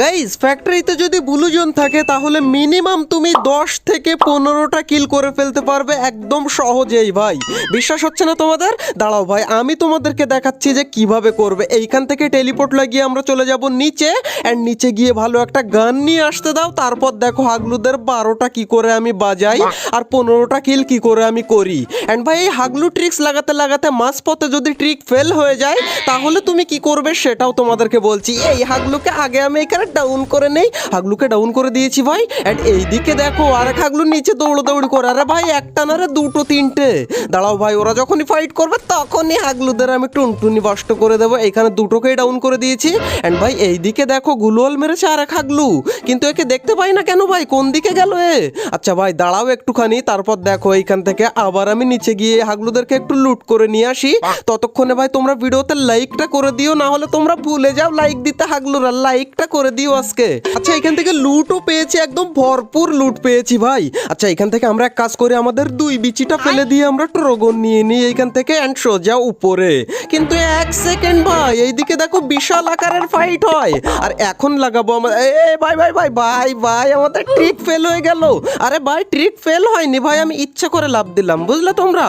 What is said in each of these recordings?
Guys ফ্যাক্টরিতে যদি ব্লুজন থাকে তাহলে মিনিমাম তুমি দশ থেকে পনেরোটা কিল করে ফেলতে পারবে একদম সহজেই ভাই। বিশ্বাস হচ্ছে না তোমাদের? দাঁড়াও ভাই আমি তোমাদেরকে দেখাচ্ছি যে কীভাবে করবে। এইখান থেকে টেলিপোর্ট লাগিয়ে আমরা চলে যাব নিচে অ্যান্ড নিচে গিয়ে ভালো একটা গান নিয়ে আসতে দাও। তারপর দেখো হাগলুদের বারোটা কি করে আমি বাজাই আর পনেরোটা কিল কি করে আমি করি। অ্যান্ড ভাই এই হাগলু ট্রিক্স লাগাতে লাগাতে মাঝপথে যদি ট্রিক ফেল হয়ে যায় তাহলে তুমি কি করবে সেটাও তোমাদেরকে বলছি। এই হাগলুকে আগে আমি এখানে ডাউন করে নেই। হাগলুকে ডাউন করে দিয়েছি ভাই। অ্যান্ড এইদিকে দেখো আরেক হাগলু নিচে দৌড়দৌড়ি করে। আরে ভাই একটা না রে দুটো তিনটে। দাঁড়াও ভাই ওরা যখনই ফাইট করবে তখনই হাগলুদের আমি টুনটুনি বাষ্ট করে দেবো। এখানে দুটোকেই ডাউন করে দিয়েছি। অ্যান্ড ভাই এইদিকে দেখো গুলোয়াল মেরেছে আরেক হাগলু। কিন্তু একে দেখতে পাই না কেন ভাই? কোন দিকে গেল এ? আচ্ছা ভাই দাঁড়াও একটুখানি। তারপর দেখো এইখান থেকে আবার আমি নিচে গিয়ে হাগলুদেরকে একটু লুট করে নিয়ে আসি। ততক্ষণে ভাই তোমরা ভিডিওতে লাইকটা করে দিও না হলে তোমরা ভুলে যাও লাইক দিতে। হাগলুরা লাইকটা করে দিও আজকে। আচ্ছা এখান থেকে লুটও পেয়েছি, একদম ভরপুর লুট পেয়েছি ভাই। আচ্ছা এখান থেকে আমরা এক কাজ করি, আমাদের দুই বিচিটা ফেলে দিয়ে আমরা ট্রগন নিয়ে নিই এইখান থেকে অ্যান্ড সোজা উপরে। কিন্তু এক সেকেন্ড ভাই, এইদিকে দেখো বিশাল আকারের ফাইট হয়। আর এখন লাগাবো আমরা এ ভাই ভাই ভাই ভাই ভাই, আমাদের ট্রিক ফেল হয়ে গেল। আরে ভাই ট্রিক ফেল হয়নি ভাই, আমি ইচ্ছা করে লাভ দিলাম, বুঝলে তোমরা?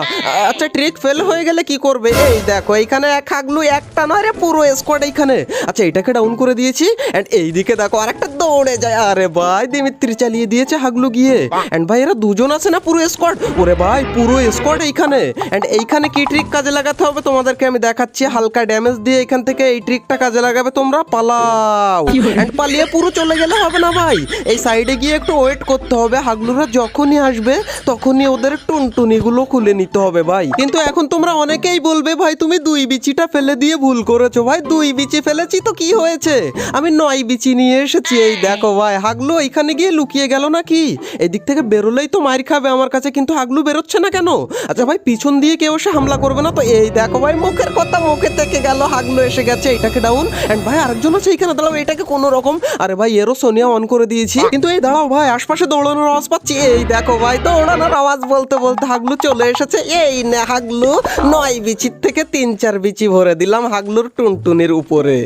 আচ্ছা ট্রিক ফেল হয়ে গেলে কি করবে? এই দেখো এইখানে এক হাগলু একটা নয় রে, পুরো স্কোয়াড এইখানে। আচ্ছা এটাকে ডাউন করে দিয়েছি এন্ড এইদিকে দেখো আরেকটা দৌড়ে যায়। আরে ভাই দিমিত্রি চালিয়ে দিয়েছে হাগলু গিয়ে। এন্ড ভাই এরা দুজন আছে না পুরো স্কোয়াড ওরে ভাই পুরো স্কোয়াড এইখানে। এন্ড এইখানে কি ট্রিক কাজে লাগাতে হবে? তোমাদেরকে আমি দেখাচ্ছি হালকা ড্যামেজ দিয়ে এখান থেকে এই ট্রিকটা কাজে লাগাবে। তোমরা পালাও। এন্ড পালিয়ে পুরো চলে গেলে হবে না ভাই। এই সাইডে গিয়ে একটু ওয়েট করতে হবে। হাগলুরা যখনই আসবে তখনই ওদের টুনটুনিগুলো খুলে নিতে হবে ভাই। কিন্তু এখন তোমরা অনেকেই বলবে ভাই তুমি দুই বিচিটা ফেলে দিয়ে ভুল করেছ। ভাই দুই বিচি ফেলেছি তো কি হয়েছে? আমি নয় বিচি নিয়ে এসেছি এই দেখো ভাই, হাগলু এখানে গিয়ে লুকিয়ে গেল নাকি? এদিক থেকে বেরোলেই তো মার খাবে, আমার কাছে কিন্তু হাগলু বেরোচ্ছে না কেন? আচ্ছা ভাই, পিছন দিয়ে কেউ এসে হামলা করবে না তো? এই দেখো ভাই, মুখের কথা মুখে থেকে গেল, হাগলু এসে গেছে, এটাকে ডাউন এন্ড ভাই, আরেকজন আছে এখানে দাঁড়াও, এটাকে কোনো রকম। আরে ভাই, এরও সোনিয়া অন করে দিয়েছি। কিন্তু এই দাঁড়াও ভাই, আশপাশে দৌড়ানোর আওয়াজ পাচ্ছি। এই দেখো ভাই, দৌড়ানোর আওয়াজ বলতে বলতে হাগলু চলে এসেছে। এই না হাগলু, নয় বিচির থেকে তিন চার বিচি ভরে দিলাম হাগলুর টুনটুনির উপরে।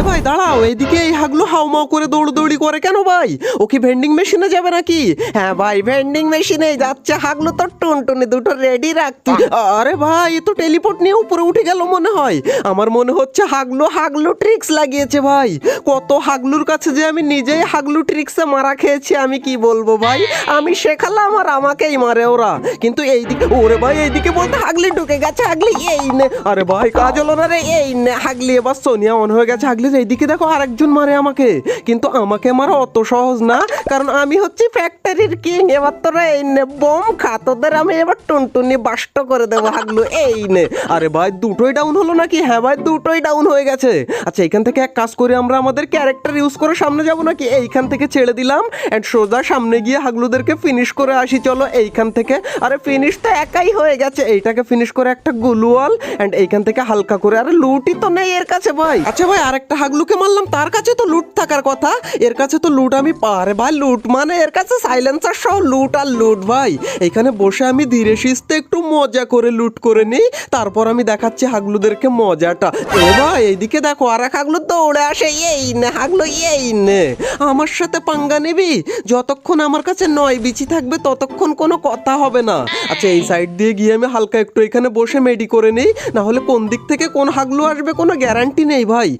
এ ভাই, দাঁড়াও এইদিকে এই হাগলু হাউমাউ করে দৌড়দৌড়ি করে কেন ভাই? ও কি ভেন্ডিং মেশিনে যাবে নাকি? হ্যাঁ ভাই ভেন্ডিং মেশিনে যাচ্ছে, হাগলু তো টুনটুনি দুটো রেডি রাখতি। আরে ভাই, এ তো টেলিপোর্ট নিয়ে উপরে উঠে গেল মনে হয়। আমার মনে হচ্ছে হাগলু হাগলু ট্রিক্স লাগিয়েছে ভাই। কত হাগলুর কাছে যে আমি নিজেই হাগলু ট্রিক্সে মারা খেয়েছি, আমি কি বলব ভাই? আমি শেখালাম আর আমাকেই মারে ওরা। কিন্তু এইদিকে, ওরে ভাই, এইদিকে বলতে হাগলি ঢুকে গেছে, হাগলি এই নে। আরে ভাই, কাজ হলো না রে, এই নে। হাগলি, এবার সোনিয়া অন হয়ে গেছে হাগলির এইদিকে দেখো আরেকজন মারে আমাকে। কিন্তু আমাকে মারা অত সহজ না, কারণ আমি হচ্ছি ফ্যাক্টরির কিং এবার তোরা এই নে, বোম খা, তোদের আমি এবার টুনটুনি বাষ্ট করে দেবো হাগলু, এই নে। আরে ভাই, দুটোই ডাউন হলো নাকি? হ্যাঁ ভাই, দুটোই ডাউন হয়ে গেছে। আচ্ছা এখান থেকে এক কাজ করে আমরা আমাদের ক্যারেক্টার ইউজ করে সামনে যাব নাকি? এইখান থেকে ছেড়ে দিলাম এন্ড সোজা সামনে গিয়ে হাগলুদেরকে ফিনিশ করে আসি, চলো এইখান থেকে। আরে ফিনিশ তো একাই হয়ে গেছে, এইটাকে ফিনিশ করে একটা গুলুয়াল এন্ড এইখান থেকে হালকা করে। আরে লুটই তো নেই এর কাছে ভাই। আচ্ছা ভাই, আরেকটা হাগলুকে মারলাম, তার কাছে তো লুট থাকার কথা। এর কাছে তো লুট আমি পারে, ভাই। লুট মানে এর কাছে সাইলেন্সার সহ লুট আর লুট ভাই। এখানে বসে আমি ধীরে সুস্থে একটু মজা করে লুট করে নিই। তারপর আমি দেখাচ্ছি হাগলুদেরকে মজাটা। এ ভাই, এইদিকে দেখো, আর এক হাগলু দৌড়ে আসে, এই নে হাগলু, এই নে। আমার সাথে পাঙ্গা নিবি? যতক্ষণ আমার কাছে নয় বিচি থাকবে, ততক্ষণ কোনো কথা হবে না। আচ্ছা এই সাইড দিয়ে গিয়ে আমি হালকা একটু এখানে বসে মেডি করে নিই। না হলে কোন দিক থেকে কোন হাগলু আসবে কোনো গ্যারান্টি নেই, ভাই।